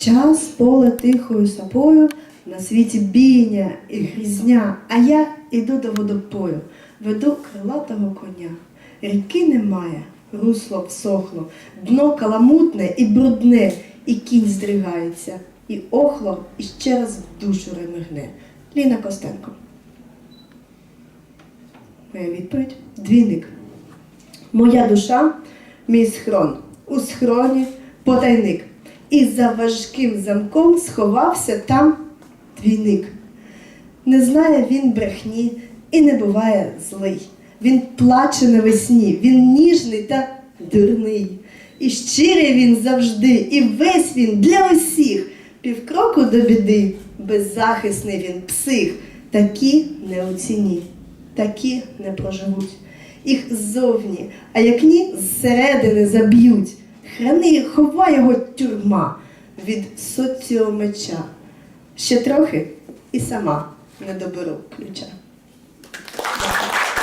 Час поле тихою сапою, на світі бійня і грізня, а я іду до водопою, веду крилатого коня. Ріки немає, русло всохло, дно каламутне і брудне, і кінь здригається, і охло, і ще раз в душу ремигне. Ліна Костенко. Моя відповідь двійник. Моя душа, мій схрон, у схроні потайник. І за важким замком сховався там двійник. Не знає він брехні і не буває злий. Він плаче навесні, він ніжний та дурний. І щирий він завжди, і весь він для усіх. Півкроку до біди, беззахисний він псих. Такі не у ціні, такі не проживуть. Їх ззовні, а як ні, зсередини заб'ють. Храни, ховай його тюрма від соціомеча. Ще трохи і сама не доберу ключа.